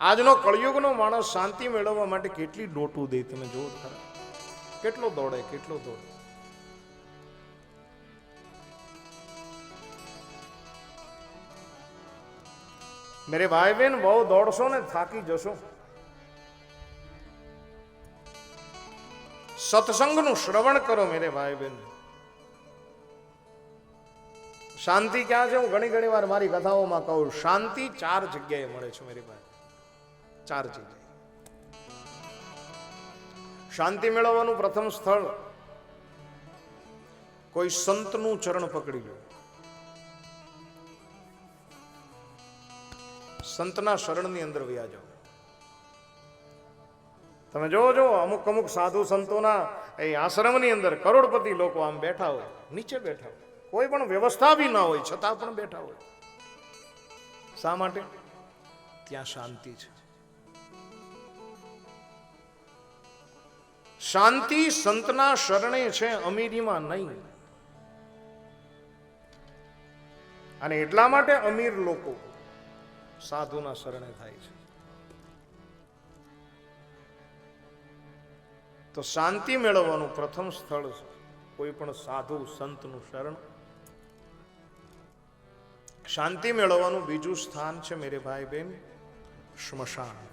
આજનો કળિયુગનો માણસ શાંતિ મેળવવા માટે કેટલી ડોટું દે, તમે જુઓ ખરા. કેટલો દોડે કેટલો દોડે. મેરે ભાઈ બહેન બહુ દોડશો ને થાકી જશો. સત્સંગનું શ્રવણ કરો મેરે ભાઈ બહેન શાંતિ ક્યાં છે? હું ઘણી ઘણી વાર મારી કથાઓમાં કહું, શાંતિ ચાર જગ્યાએ મળે છે, મેરી ભાઈ. ચાર જગ્યાએ. શાંતિ મેળવવાનું પ્રથમ સ્થળ, કોઈ સંતનું ચરણ પકડી લો. સંતના શરણની અંદર વ્યા તમે જોવો જો અમુક અમુક સાધુ સંતોના એ આશ્રમની અંદર કરોડપતિ લોકો આમ બેઠા હોય, નીચે બેઠા હોય. કોઈ પણ વ્યવસ્થા બી ના હોય, છતાં પણ બેઠા હોય. શા માટે? ત્યાં શાંતિ છે. શાંતિ સંતના શરણે છે, અમીરીમાં નહીં. અને એટલા માટે અમીર લોકો સાધુના શરણે થાય છે. તો શાંતિ મેળવવાનું પ્રથમ સ્થળ છે, કોઈ પણ સાધુ સંતનું શરણ. શાંતિ મેળવવાનું બીજું સ્થાન છે, મેરે ભાઈ બહેન, સ્મશાન.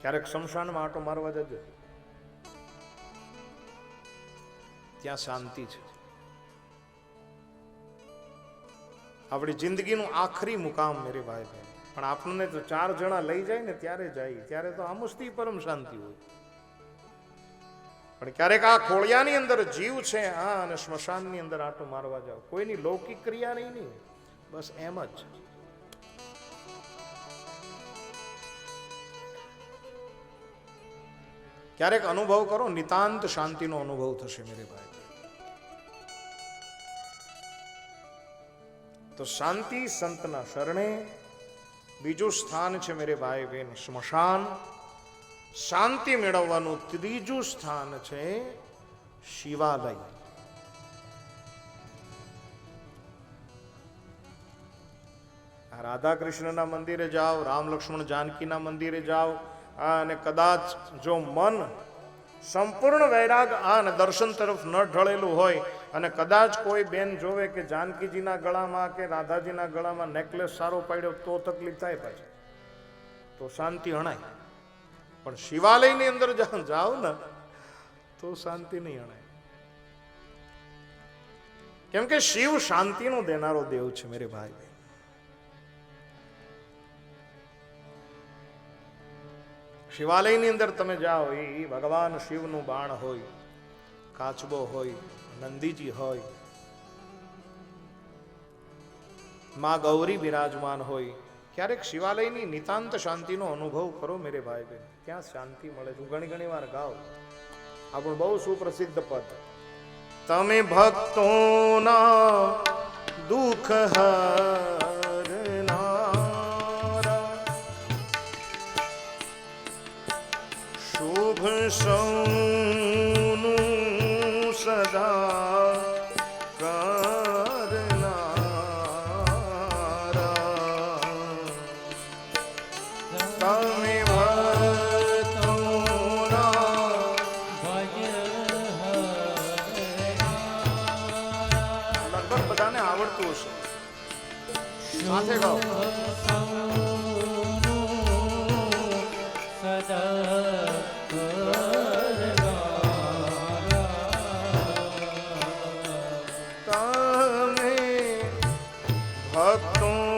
ક્યારેક શમશાનમાં આટો મારવા જજો. ત્યાં શાંતિ છે. આપણી જિંદગીનું આખરી મુકામ મેરે ભાઈ બહેન પણ આપણને તો ચાર જણા લઈ જાય ને ત્યારે જાય. ત્યારે તો આમુસ્તી પરમ શાંતિ હોય. પણ ક્યારેક આ ખોળિયાની અંદર જીવ છે, હા, અને સ્મશાનની અંદર આટો મારવા જાવ કોઈની લૌકિક ક્રિયા નહીં નહીં. બસ એમ જ. ક્યારેક અનુભવ કરો, નિતાંત શાંતિનો અનુભવ થશે મેરે ભાઈ. તો શાંતિ સંતના શરણે બીજું સ્થાન છે મેરે ભાઈ બહેન સ્મશાન. શાંતિ મેળવવાનું ત્રીજું સ્થાન છે શિવાલય. રાધા કૃષ્ણના મંદિરે જાઓ, રામ લક્ષ્મણ જાનકીના મંદિરે જાઓ અને કદાચ જો મન સંપૂર્ણ વૈરાગ આ દર્શન તરફ ન ઢળેલું હોય અને કદાચ કોઈ બેન જોવે કે જાનકીજીના ગળામાં કે રાધાજીના ગળામાં નેકલેસ સારો પાડ્યો, તો તકલીફ થાય પાછી. તો શાંતિ હણાય. પણ શિવાલયની અંદર જાઓ ને, તો શાંતિ નહીં હણાય. કેમ કે શિવ શાંતિનો દેનારો દેવ છે, મેરે ભાઈ શિવાલયની અંદર તમે જાઓ, એ ભગવાન શિવનું બાણ હોય, કાચબો હોય, નંદીજી હોય, માં ગૌરી બિરાજમાન હોય, ક્યારેક શિવાલયની નિતાંત શાંતિનો અનુભવ કરો મેરે ભાઈ બહેન ત્યાં શાંતિ મળે છે. હું ઘણી ઘણી વાર ગાઉં. આપણું બહુ સુપ્રસિદ્ધ પદ. તમે ભક્તોના દુઃખ હરનારા શુભ સૌનું સદા કરનારા તમે લગભગ બધાને આવડતું હશે. સાથે ગાઓ. ભક્તોના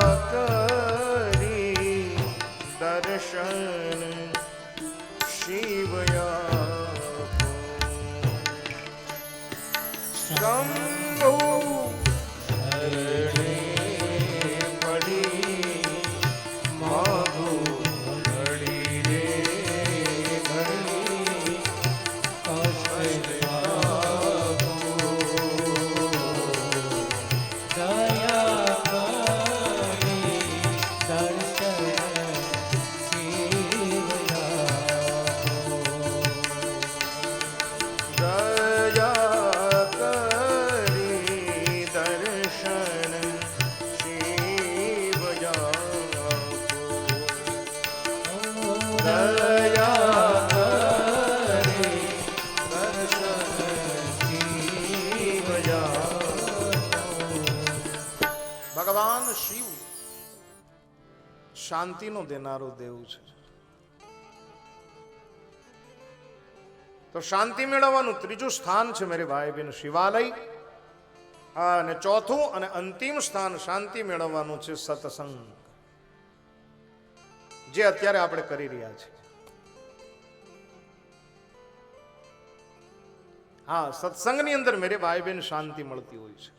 દર્શન શિવયા શંભુ ભગવાન શિવ શાંતિનો દેનારો દેવ છે. તો શાંતિ મેળવવાનું ત્રીજું સ્થાન છે મેરે ભાઈ બેન શિવાલય. અને ચોથું અને અંતિમ સ્થાન શાંતિ મેળવવાનું છે સત્સંગ. જે અત્યારે આપણે કરી રહ્યા છીએ. હા, સત્સંગની અંદર મેરે ભાઈ બહેન શાંતિ મળતી હોય છે.